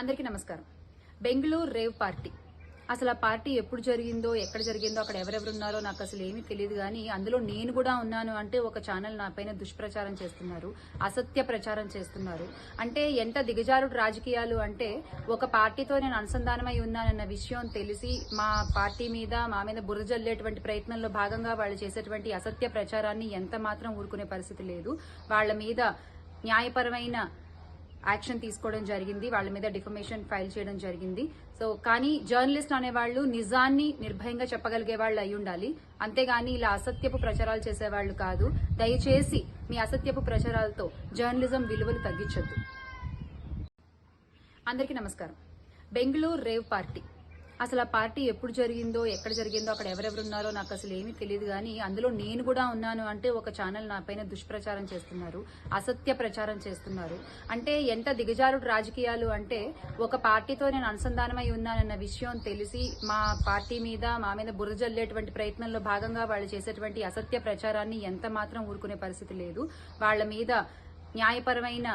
అందరికీ నమస్కారం Bengaluru rave party అసలు ఆ పార్టీ ఎప్పుడు జరిగిందో ఎక్కడ జరిగిందో అక్కడ ఎవరెవరు ఉన్నారో నాకు అసలు ఏమీ తెలియదు కానీ అందులో నేను కూడా ఉన్నాను అంటే ఒక ఛానల్ నా పైన దుష్ప్రచారం చేస్తున్నారు అసత్య ప్రచారం చేస్తున్నారు అంటే ఎంత దిగజారుడు రాజకీయాలు అంటే ఒక పార్టీతో నేను అనుసంధానమై ఉన్నానన్న విషయం తెలిసి మా పార్టీ మీద మా మీద బుర్ర జల్లేటువంటి ప్రయత్నంలో భాగంగా వాళ్ళు చేసేటువంటి అసత్య ప్రచారాన్ని ఎంత మాత్రం ఊరుకునే పరిస్థితి లేదు వాళ్ళ మీద న్యాయపరమైన యాక్షన్ తీసుకోవడం జరిగింది వాళ్ళ మీద డిఫమేషన్ ఫైల్ చేయడం జరిగింది సో కానీ జర్నలిస్ట్ అనేవాళ్ళు నిజాన్ని నిర్భయంగా చెప్పగలిగే వాళ్ళు అయి ఉండాలి అంతేగాని ఇలా అసత్యపు ప్రచారాలు చేసేవాళ్లు కాదు దయచేసి మీ అసత్యపు ప్రచారాలతో జర్నలిజం విలువలు తగ్గించద్దు అందరికీ నమస్కారం బెంగళూరు రేవ్ పార్టీ అసలు ఆ పార్టీ ఎప్పుడు జరిగిందో ఎక్కడ జరిగిందో అక్కడ ఎవరెవరు ఉన్నారో నాకు అసలు ఏమీ తెలియదు కానీ అందులో నేను కూడా ఉన్నాను అంటే ఒక ఛానల్ నా పైన దుష్ప్రచారం చేస్తున్నారు అసత్య ప్రచారం చేస్తున్నారు అంటే ఎంత దిగజారుడు రాజకీయాలు అంటే ఒక పార్టీతో నేను అనుసంధానమై ఉన్నానన్న విషయం తెలిసి మా పార్టీ మీద మా మీద బురద జల్లేటువంటి ప్రయత్నంలో భాగంగా వాళ్ళు చేసేటువంటి అసత్య ప్రచారాన్ని ఎంత మాత్రం ఊరుకునే పరిస్థితి లేదు వాళ్ళ మీద న్యాయపరమైన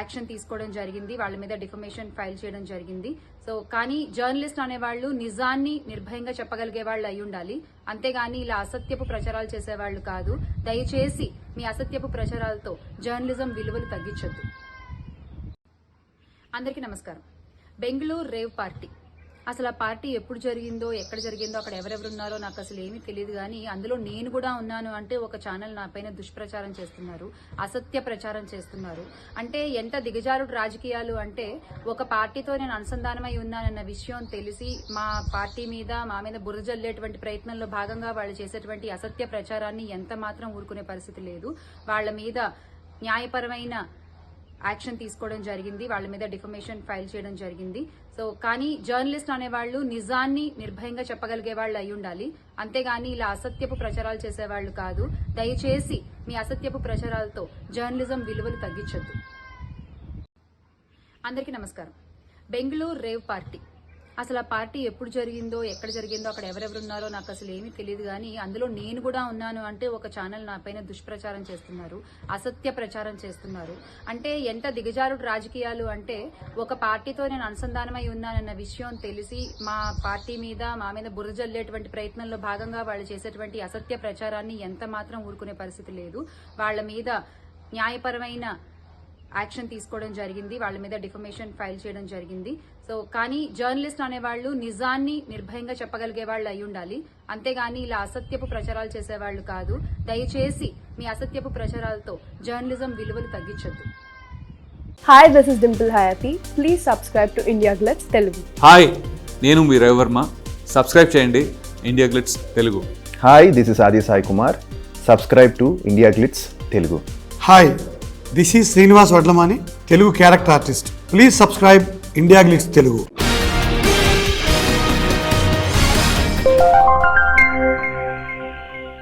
యాక్షన్ తీసుకోవడం జరిగింది వాళ్ళ మీద డిఫమేషన్ ఫైల్ చేయడం జరిగింది సో కానీ జర్నలిస్ట్ అనేవాళ్ళు నిజాన్ని నిర్భయంగా చెప్పగలిగే వాళ్ళు అయి ఉండాలి అంతేగాని ఇలా అసత్యపు ప్రచారాలు చేసేవాళ్లు కాదు దయచేసి మీ అసత్యపు ప్రచారాలతో జర్నలిజం విలువలు తగ్గించద్దు అందరికీ నమస్కారం బెంగళూరు రేవ్ పార్టీ అసలు ఆ పార్టీ ఎప్పుడు జరిగిందో ఎక్కడ జరిగిందో అక్కడ ఎవరెవరు ఉన్నారో నాకు అసలు ఏమీ తెలియదు కానీ అందులో నేను కూడా ఉన్నాను అంటే ఒక ఛానల్ నాపైన దుష్ప్రచారం చేస్తున్నారు అసత్య ప్రచారం చేస్తున్నారు అంటే ఎంత దిగజారుడు రాజకీయాలు అంటే ఒక పార్టీతో నేను అనుసంధానమై ఉన్నానన్న విషయం తెలిసి మా పార్టీ మీద మా మీద బురద జల్లేటువంటి ప్రయత్నంలో భాగంగా వాళ్ళు చేసేటువంటి అసత్య ప్రచారాన్ని ఎంత మాత్రం ఊరుకునే పరిస్థితి లేదు వాళ్ళ మీద న్యాయపరమైన యాక్షన్ తీసుకోవడం జరిగింది వాళ్ళ మీద డిఫమేషన్ ఫైల్ చేయడం జరిగింది సో కానీ జర్నలిస్ట్ అనేవాళ్ళు నిజాన్ని నిర్భయంగా చెప్పగలిగే వాళ్ళు అయి ఉండాలి అంతేగాని ఇలా అసత్యపు ప్రచారాలు చేసేవాళ్ళు కాదు దయచేసి మీ అసత్యపు ప్రచారాలతో జర్నలిజం విలువలు తగ్గించొద్దు అందరికీ నమస్కారం బెంగళూరు రేవ్ పార్టీ అసలు ఆ పార్టీ ఎప్పుడు జరిగిందో ఎక్కడ జరిగిందో అక్కడ ఎవరెవరు ఉన్నారో నాకు అసలు ఏమీ తెలియదు కానీ అందులో నేను కూడా ఉన్నాను అంటే ఒక ఛానల్ నాపైన దుష్ప్రచారం చేస్తున్నారు అసత్య ప్రచారం చేస్తున్నారు అంటే ఎంత దిగజారుడు రాజకీయాలు అంటే ఒక పార్టీతో నేను అనుసంధానమై ఉన్నానన్న విషయం తెలిసి మా పార్టీ మీద మా మీద బుర్ర జల్లేటువంటి ప్రయత్నంలో భాగంగా వాళ్ళు చేసేటువంటి అసత్య ప్రచారాన్ని ఎంత మాత్రం ఊరుకునే పరిస్థితి లేదు వాళ్ళ మీద న్యాయపరమైన యాక్షన్ తీసుకోవడం జరిగింది వాళ్ళ మీద డిఫమేషన్ ఫైల్ చేయడం జరిగింది సో కానీ జర్నలిస్ట్ అనేవాళ్ళు నిజాన్ని నిర్భయంగా చెప్పగలిగే వాళ్ళు అయి ఉండాలి అంతేగాని ఇలా అసత్యపు ప్రచారాలు చేసేవాళ్ళు కాదు దయచేసి మీ అసత్యపు ప్రచారాలతో జర్నలిజం విలువలు తగ్గించద్దు hi this is Dimple Hayathi please subscribe to India glitz Telugu hi నేను మీ రవివర్మ సబ్స్క్రైబ్ చేయండి India glitz Telugu hi this is Aadi Sai Kumar subscribe to India glitz Telugu hi This is Srinivas Vadlamani, Telugu character artist. Please subscribe India Glitz Telugu.